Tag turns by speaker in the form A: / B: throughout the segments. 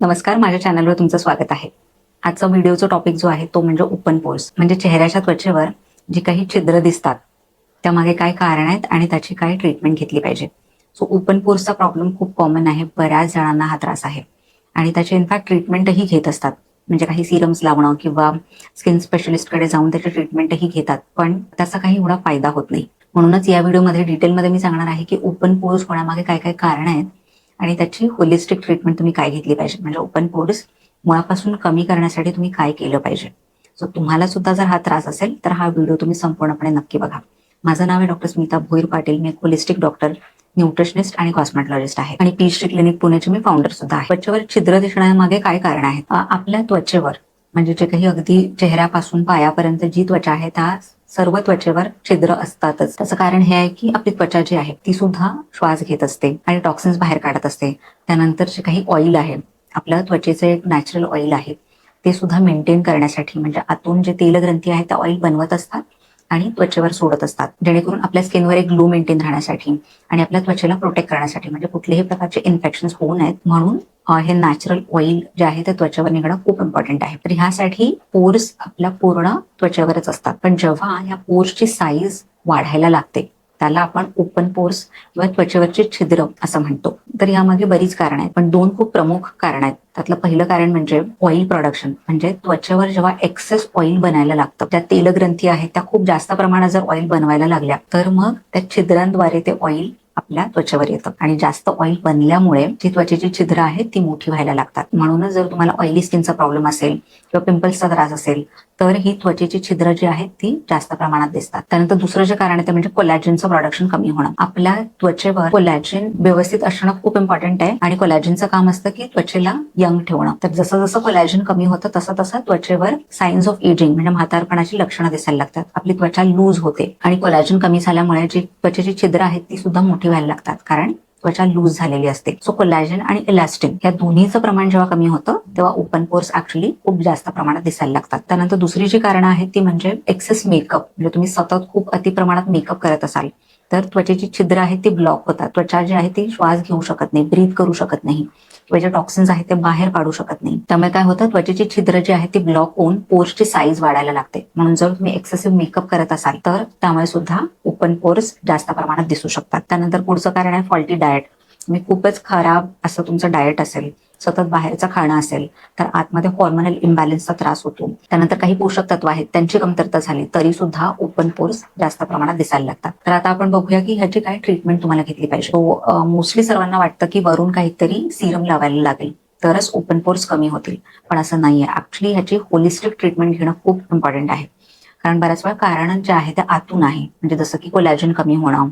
A: नमस्कार माझ्या चॅनलवर तुमचं स्वागत आहे. आजचा व्हिडिओचा टॉपिक जो आहे तो म्हणजे ओपन पोर्स म्हणजे चेहऱ्याच्या त्वचेवर जी काही छिद्र दिसतात त्यामागे काय कारण आहेत आणि त्याची काय ट्रीटमेंट घेतली पाहिजे. सो ओपन पोर्सचा प्रॉब्लेम खूप कॉमन आहे बऱ्याच जणांना हा त्रास आहे. आणि त्याचे इनफॅक्ट ट्रीटमेंटही घेत असतात. म्हणजे काही सिरम्स लावणं किंवा स्किन स्पेशलिस्टकडे जाऊन त्याची ट्रीटमेंटही घेतात पण त्याचा काही एवढा फायदा होत नाही. म्हणूनच या व्हिडिओमध्ये डिटेलमध्ये मी सांगणार आहे की ओपन पोर्स होण्यामागे काय काय कारण आहेत आणि त्याची होलिस्टिक ट्रीटमेंट तुम्ही काय घेतली पाहिजे? म्हणजे ओपन पोर्स मुळापासून कमी करण्यासाठी तुम्ही काय केलं पाहिजे? सो तुम्हाला सुद्धा जर हा त्रास असेल तर हा व्हिडिओ तुम्ही संपूर्णपणे नक्की बघा. माझं नाव आहे डॉक्टर स्मिता भोईर पाटील. मी एक होलिस्टिक डॉक्टर न्यूट्रिशनिस्ट आणि कॉस्मेटॉलॉजिस्ट आहे. आणि पीएचडी क्लिनिक पुण्याचे मी फाउंडर सुद्धा आहे. त्वचेवर छिद्र दिसण्यामागे काय कारण आहेत? आपल्या त्वचेवर म्हणजे जे काही अगदी चेहऱ्यापासून पायापर्यंत जी त्वचा आहे त्या सर्व त्वचेवर छिद्र असतातच. त्याचं कारण हे आहे की आपली त्वचा जी आहे ती सुद्धा श्वास घेत असते आणि टॉक्सिन्स बाहेर काढत असते. त्यानंतर जे काही ऑइल आहे आपल्या त्वचेचं एक नॅचरल ऑइल आहे ते सुद्धा मेंटेन करण्यासाठी म्हणजे आतून जे तेलग्रंथी आहे त्या ऑइल बनवत असतात. आणि त्वचेवर सोडत असतात. जेणेकरून आपल्या स्किनवर एक ग्लो मेंटेन राहण्यासाठी आणि आपल्या त्वचेला प्रोटेक्ट करण्यासाठी म्हणजे कुठल्याही प्रकारचे इन्फेक्शन होऊ नयेत. म्हणून हे नॅचरल ऑइल जे आहे ते त्वचेवर निघणं खूप इम्पॉर्टंट आहे. तर ह्यासाठी पोर्स आपल्या पूर्ण त्वचेवरच असतात. पण जेव्हा या पोर्सची साईज वाढायला लागते त्याला आपण ओपन पोर्स किंवा त्वचेवरचे छिद्र असं म्हणतो. तर यामागे बरीच कारण आहेत. पण दोन खूप प्रमुख कारण आहेत. त्यातलं पहिलं कारण म्हणजे ऑइल प्रोडक्शन म्हणजे त्वचेवर जेव्हा एक्सेस ऑइल बनायला लागतं त्या तेलग्रंथी आहेत त्या खूप जास्त प्रमाणात जर ऑइल बनवायला लागल्या तर मग त्या छिद्रांद्वारे ते ऑइल आपल्या त्वचेवर येतं. आणि जास्त ऑइल बनल्यामुळे जी त्वचेची छिद्र आहेत ती मोठी व्हायला लागतात. म्हणूनच जर तुम्हाला ऑइली स्किनचा प्रॉब्लेम असेल किंवा पिंपल्सचा त्रास असेल तर ही त्वचेची छिद्र जी आहेत ती जास्त प्रमाणात दिसतात. त्यानंतर दुसरं जे कारण आहे ते म्हणजे कोलॅजिनचं प्रोडक्शन कमी होणं. आपल्या त्वचेवर कोलॅजिन व्यवस्थित असणं खूप इम्पॉर्टंट आहे. आणि कोलॅजिनचं काम असतं की त्वचेला यंग ठेवणं. तर जसं जसं कोलॅजिन कमी होतं तसं तसं त्वचेवर सायन्स ऑफ एजिंग म्हणजे म्हातारपणाची लक्षणं दिसायला लागतात. आपली त्वचा लूज होते. आणि कोलॅजिन कमी झाल्यामुळे जी त्वचेची छिद्र आहेत ती सुद्धा मोठी ठेवायला लागतात. कारण त्वचा लूज झालेली असते. सो कोलॅजन आणि इलास्टिन या दोन्हीचं प्रमाण जेव्हा कमी होतं तेव्हा ओपन पोर्स ऍक्च्युली खूप जास्त प्रमाणात दिसायला लागतात. त्यानंतर दुसरी जी कारणं आहेत ती म्हणजे एक्सेस मेकअप म्हणजे तुम्ही सतत खूप अति प्रमाणात मेकअप करत असाल. तर त्वचेची छिद्र आहे ती ब्लॉक होतात. त्वचा जी आहे ती श्वास घेऊ शकत नाही ब्रीथ करू शकत नाही. त्वचे टॉक्सिन्स आहेत ते बाहेर काढू शकत नाही. त्यामुळे काय होतं? त्वचेची छिद्र जी आहे ती ब्लॉक होऊन पोर्सची साईज वाढायला लागते. म्हणून जर तुम्ही एक्सेसिव्ह मेकअप करत असाल तर त्यामुळे सुद्धा ओपन पोर्स जास्त प्रमाणात दिसू शकतात. त्यानंतर पुढचं कारण आहे फॉल्टी डाएट तुम्ही खूपच खराब असं तुमचं डाएट असेल सतत बाहेरचं खाणं असेल तर आतमध्ये हॉर्मोनल इम्बॅलन्सचा त्रास होतो. त्यानंतर काही पोषक तत्व आहेत त्यांची कमतरता झाली तरी सुद्धा ओपन पोर्स जास्त प्रमाणात दिसायला लागतात. तर आता आपण बघूया की ह्याची काय ट्रीटमेंट तुम्हाला घेतली पाहिजे. मोस्टली सर्वांना वाटतं की वरून काहीतरी सिरम लावायला लागेल तरच ओपन पोर्स कमी होतील. पण असं नाहीये. ऍक्च्युली ह्याची होलिस्टिक ट्रीटमेंट घेणं खूप इम्पॉर्टंट आहे. कारण बऱ्याच वेळा कारण जे आहे ते आतून आहे. म्हणजे जसं की कोलॅजन कमी होणं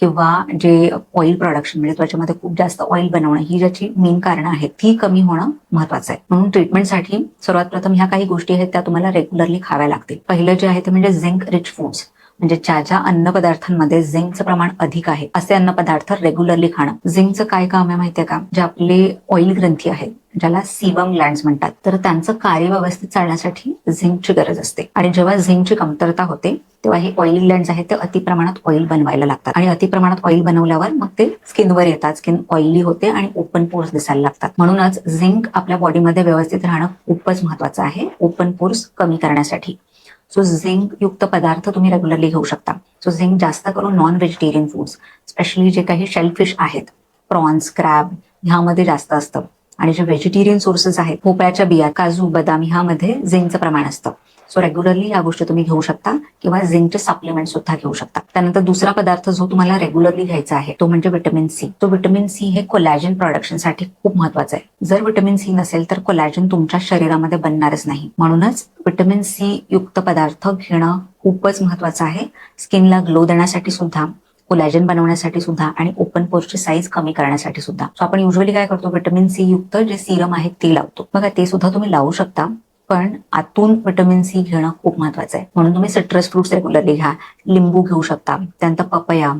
A: किंवा जे ऑइल प्रोडक्शन म्हणजे त्वचेमध्ये खूप जास्त ऑइल बनवणं ही ज्याची मेन कारण आहेत ती कमी होणं महत्वाचं आहे. म्हणून ट्रीटमेंटसाठी सर्वात प्रथम ह्या काही गोष्टी आहेत त्या तुम्हाला रेग्युलरली खाव्या लागतील. पहिलं जे आहे ते म्हणजे झिंक रिच फूड्स म्हणजे ज्या ज्या अन्नपदार्थांमध्ये झिंकचं प्रमाण अधिक आहे असे अन्नपदार्थ रेग्युलरली खाणं. झिंकचं काय काम आहे माहितीये का? जे आपले ऑइल ग्रंथी आहेत ज्याला सीबम ग्लँड म्हणतात तर त्यांचं कार्य व्यवस्थित चालण्यासाठी झिंकची गरज असते. आणि जेव्हा झिंकची कमतरता होते तेव्हा हे ऑइल ग्लँड आहेत ते अति प्रमाणात ऑइल बनवायला लागतात. आणि अति प्रमाणात ऑइल बनवल्यावर मग ते स्किनवर येतात. स्किन ऑइली होते आणि ओपन पोर्स दिसायला लागतात. म्हणूनच झिंक आपल्या बॉडीमध्ये व्यवस्थित राहणं खूपच महत्वाचं आहे ओपन पोर्स कमी करण्यासाठी. सो झिंक युक्त पदार्थ तुम्ही रेग्युलरली घेऊ शकता. सो झिंक जास्त करून नॉन व्हेजिटेरियन फूड्स स्पेशली जे काही शेलफिश आहेत. प्रॉन्स क्रॅब ह्यामध्ये जास्त असतं. आणि जे व्हेजिटेरियन सोर्सेस आहेत भोपळ्याच्या बिया काजू बदाम ह्यामध्ये झिंकचं प्रमाण असतं. सो रेग्युलरली या गोष्टी तुम्ही घेऊ शकता किंवा झिंकचे सप्लिमेंट सुद्धा घेऊ शकता. त्यानंतर दुसरा पदार्थ जो तुम्हाला रेग्युलरली घ्यायचा आहे तो म्हणजे विटॅमिन सी तो विटॅमिन सी हे कोलॅजन प्रोडक्शनसाठी खूप महत्वाचं आहे. जर विटॅमिन सी नसेल तर कोलॅजन तुमच्या शरीरामध्ये बनणारच नाही. म्हणूनच विटॅमिन सी युक्त पदार्थ घेणं खूपच महत्वाचं आहे. स्किनला ग्लो देण्यासाठी सुद्धा. कोलॅजन बनवण्यासाठी सुद्धा आणि ओपन पोर्सची साईज कमी करण्यासाठी सुद्धा. सो आपण युजली काय करतो विटॅमिन सी युक्त जे सिरम आहे ते लावतो. बघा ते सुद्धा तुम्ही लावू शकता पण आतून व्हिटॅमिन सी घेणं खूप महत्वाचं आहे. म्हणून तुम्ही सिट्रस फ्रुट्स रेग्युलरली घ्या लिंबू घेऊ शकता त्यानंतर पपया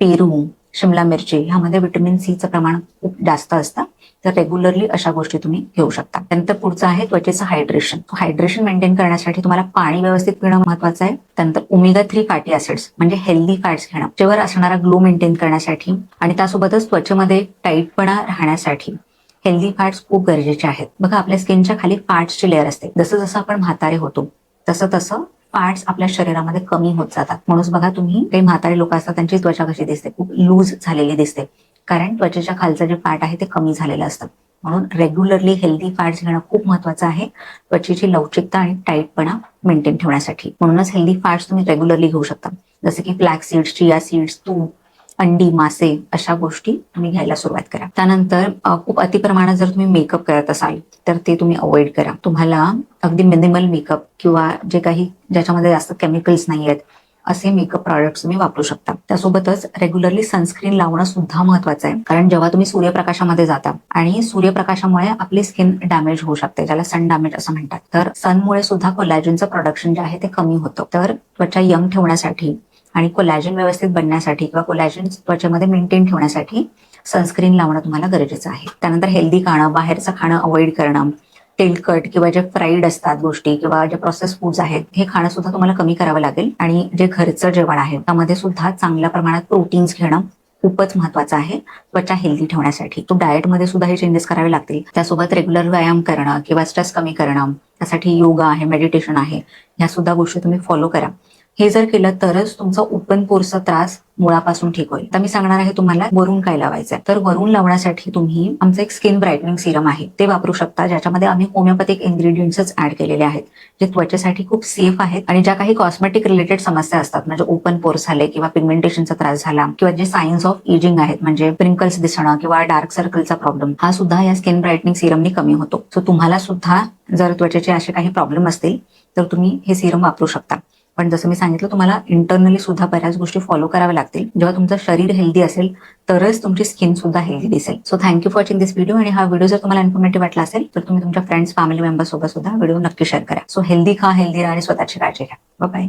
A: पेरू शिमला मिरची ह्यामध्ये व्हिटॅमिन सीचं प्रमाण खूप जास्त असतं. तर रेग्युलरली अशा गोष्टी तुम्ही घेऊ शकता. त्यानंतर पुढचं आहे त्वचेचं हायड्रेशन हायड्रेशन मेंटेन करण्यासाठी तुम्हाला पाणी व्यवस्थित पिणं महत्वाचं आहे. त्यानंतर ओमेगा थ्री फॅटी ऍसिड्स म्हणजे हेल्दी फॅट्स घेणं. जेवर असणारा ग्लो मेंटेन करण्यासाठी आणि त्यासोबतच त्वचेमध्ये टाईटपणा राहण्यासाठी हेल्दी फॅट्स खूप गरजेचे आहेत. बघा आपल्या स्किनच्या खाली फॅट्सची लेअर असते. जसं जसं आपण म्हातारे होतो तसं तसं पार्ट्स आपल्या शरीरामध्ये कमी होत जातात. म्हणून बघा तुम्ही काही म्हातारे लोक असतात त्यांची त्वचा कशी दिसते? खूप लूज झालेली दिसते. कारण त्वचेच्या खालचं जे फॅट आहे ते कमी झालेलं असतं. म्हणून रेग्युलरली हेल्दी फॅट्स घेणं खूप महत्वाचं आहे. त्वचेची लवचिकता आणि टाईटपणा मेंटेन ठेवण्यासाठी. म्हणूनच हेल्दी फॅट्स तुम्ही रेग्युलरली घेऊ शकता. जसे की फ्लॅक सीड्स चिया सीड्स तूप अंडी मासे अशा गोष्टी तुम्ही घ्यायला सुरुवात करा. त्यानंतर खूप अतिप्रमाणात जर तुम्ही मेकअप करत असाल तर ते तुम्ही अवॉइड करा. तुम्हाला अगदी मिनिमल मेकअप किंवा जे काही ज्याच्यामध्ये जास्त केमिकल्स नाही आहेत असे मेकअप प्रॉडक्ट्स तुम्ही वापरू शकता. त्यासोबतच रेग्युलरली सनस्क्रीन लावणं सुद्धा महत्वाचं आहे. कारण जेव्हा तुम्ही सूर्यप्रकाशामध्ये जाता आणि सूर्यप्रकाशामुळे आपली स्किन डॅमेज होऊ शकते ज्याला सन डॅमेज असं म्हणतात. तर सनमुळे सुद्धा कोलॅजनचं प्रोडक्शन जे आहे ते कमी होतं. तर त्वचा यंग ठेवण्यासाठी आणि कोलॅजन व्यवस्थित बनण्यासाठी किंवा कोलॅजन त्वचेमध्ये मेंटेन ठेवण्यासाठी सनस्क्रीन लावणं तुम्हाला गरजेचं आहे. त्यानंतर हेल्दी खाणं बाहेरचं खाणं अवॉइड करणं तेलकट किंवा जे फ्राईड असतात गोष्टी किंवा जे प्रोसेस फूड्स आहेत हे खाणं सुद्धा तुम्हाला कमी करावं लागेल. आणि जे घरचं जेवण आहे त्यामध्ये सुद्धा चांगल्या प्रमाणात प्रोटीन्स घेणं खूपच महत्वाचं आहे त्वचा हेल्दी ठेवण्यासाठी. तो डाएटमध्ये सुद्धा हे चेंजेस करावे लागतील. त्यासोबत रेग्युलर व्यायाम करणं किंवा स्ट्रेस कमी करणं त्यासाठी योगा आहे मेडिटेशन आहे ह्या सुद्धा गोष्टी तुम्ही फॉलो करा. हे जर केलं तरच तुमचा ओपन पोरचा त्रास मुळापासून ठीक होईल. तर मी सांगणार आहे तुम्हाला वरून काय लावायचं तर वरून लावण्यासाठी तुम्ही आमचं एक स्किन ब्राईटनिंग सिरम आहे. ते वापरू शकता ज्याच्यामध्ये आम्ही होमिओपॅथिक इन्ग्रेडियंट्सच ऍड केलेले आहेत जे त्वचेसाठी खूप सेफ आहेत आणि ज्या काही कॉस्मेटिक रिलेटेड समस्या असतात म्हणजे ओपन पोर्स झाले किंवा पिगमेंटेशनचा त्रास झाला किंवा जे सायन्स ऑफ एजिंग आहेत म्हणजे प्रिंकल्स दिसणं किंवा डार्क सर्कलचा प्रॉब्लेम हा सुद्धा या स्किन ब्राईटनिंग सिरमने कमी होतो. सो तुम्हाला सुद्धा जर त्वचेचे असे काही प्रॉब्लेम असतील तर तुम्ही हे सिरम वापरू शकता. पण जसं मी सांगितलं तुम्हाला इंटरनली सुद्धा बऱ्याच गोष्टी फॉलो कराव्या लागतील. जेव्हा तुमचं शरीर हेल्दी असेल तरच तुमची स्किन सुद्धा हेल्दी दिसेल. So thank you for watching this video आणि हा व्हिडिओ जर तुम्हाला इन्फॉर्मेटिव्ह वाटला असेल तर तुम्ही तुमच्या फ्रेंड्स फॅमिली मेंबर्स सोबत सुद्धा व्हिडिओ नक्की शेअर करा. सो हेल्दी खा हेल्दी राहा आणि स्वतःची काळजी घ्या. बाय